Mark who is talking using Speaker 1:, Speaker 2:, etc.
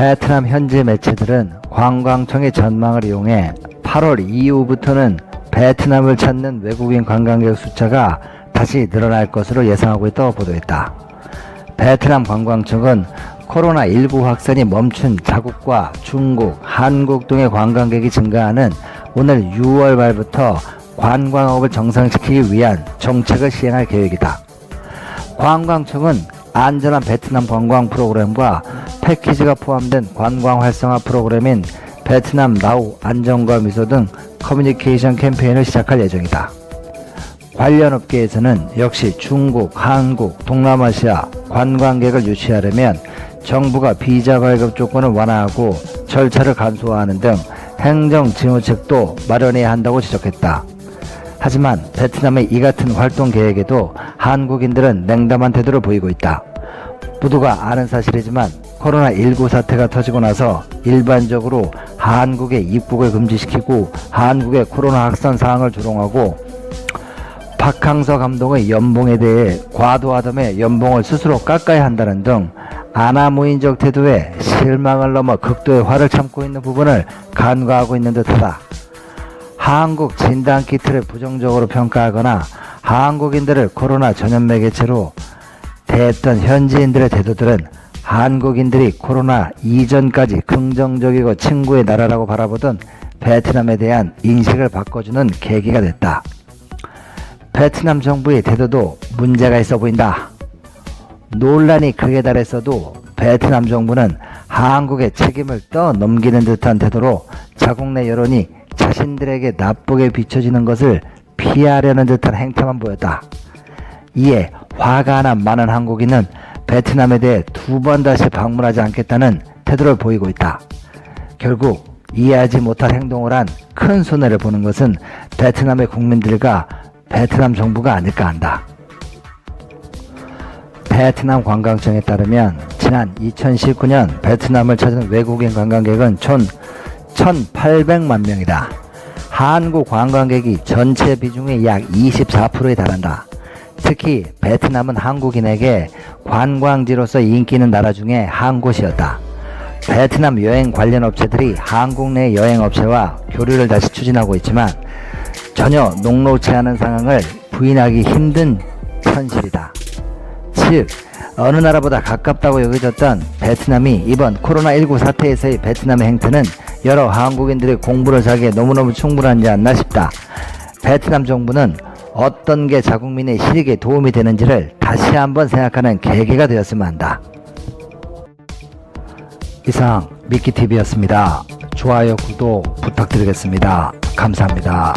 Speaker 1: 베트남 현지 매체들은 관광청의 전망을 이용해 8월 이후부터는 베트남을 찾는 외국인 관광객 숫자가 다시 늘어날 것으로 예상하고 있다고 보도했다. 베트남 관광청은 코로나19 확산이 멈춘 자국과 중국, 한국 등의 관광객이 증가하는 오늘 6월 말부터 관광업을 정상시키기 위한 정책을 시행할 계획이다. 관광청은 안전한 베트남 관광 프로그램과 패키지가 포함된 관광 활성화 프로그램인 베트남 나우 안전과 미소 등 커뮤니케이션 캠페인을 시작할 예정이다. 관련 업계에서는 역시 중국, 한국, 동남아시아 관광객을 유치하려면 정부가 비자 발급 조건을 완화하고 절차를 간소화하는 등 행정 징후책도 마련해야 한다고 지적했다. 하지만 베트남의 이 같은 활동 계획에도 한국인들은 냉담한 태도를 보이고 있다. 모두가 아는 사실이지만 코로나19 사태가 터지고 나서 일반적으로 한국의 입국을 금지시키고 한국의 코로나 확산 사항을 조롱하고 박항서 감독의 연봉에 대해 과도하다며 연봉을 스스로 깎아야 한다는 등 아나무인적 태도에 실망을 넘어 극도의 화를 참고 있는 부분을 간과하고 있는 듯하다. 한국 진단 키트를 부정적으로 평가하거나 한국인들을 코로나 전염 매개체로 대했던 현지인들의 태도들은 한국인들이 코로나 이전까지 긍정적이고 친구의 나라라고 바라보던 베트남에 대한 인식을 바꿔주는 계기가 됐다. 베트남 정부의 태도도 문제가 있어 보인다. 논란이 극에 달했어도 베트남 정부는 한국의 책임을 떠넘기는 듯한 태도로 자국 내 여론이 자신들에게 나쁘게 비춰지는 것을 피하려는 듯한 행태만 보였다. 이에 화가 난 많은 한국인은 베트남에 대해 두 번 다시 방문하지 않겠다는 태도를 보이고 있다. 결국 이해하지 못할 행동을 한 큰 손해를 보는 것은 베트남의 국민들과 베트남 정부가 아닐까 한다. 베트남 관광청에 따르면 지난 2019년 베트남을 찾은 외국인 관광객은 총 1,800만 명이다. 한국 관광객이 전체 비중의 약 24%에 달한다. 특히 베트남은 한국인에게 관광지로서 인기 있는 나라 중에 한 곳이었다. 베트남 여행 관련 업체들이 한국 내 여행 업체와 교류를 다시 추진하고 있지만 전혀 녹록치 않은 상황을 부인하기 힘든 현실이다. 즉 어느 나라보다 가깝다고 여겨졌던 베트남이 이번 코로나19 사태에서의 베트남의 행태는 여러 한국인들의 공부를 하기에 너무너무 충분하지 않나 싶다. 베트남 정부는 어떤 게 자국민의 실익에 도움이 되는지를 다시 한번 생각하는 계기가 되었으면 한다. 이상 미키TV였습니다. 좋아요, 구독 부탁드리겠습니다. 감사합니다.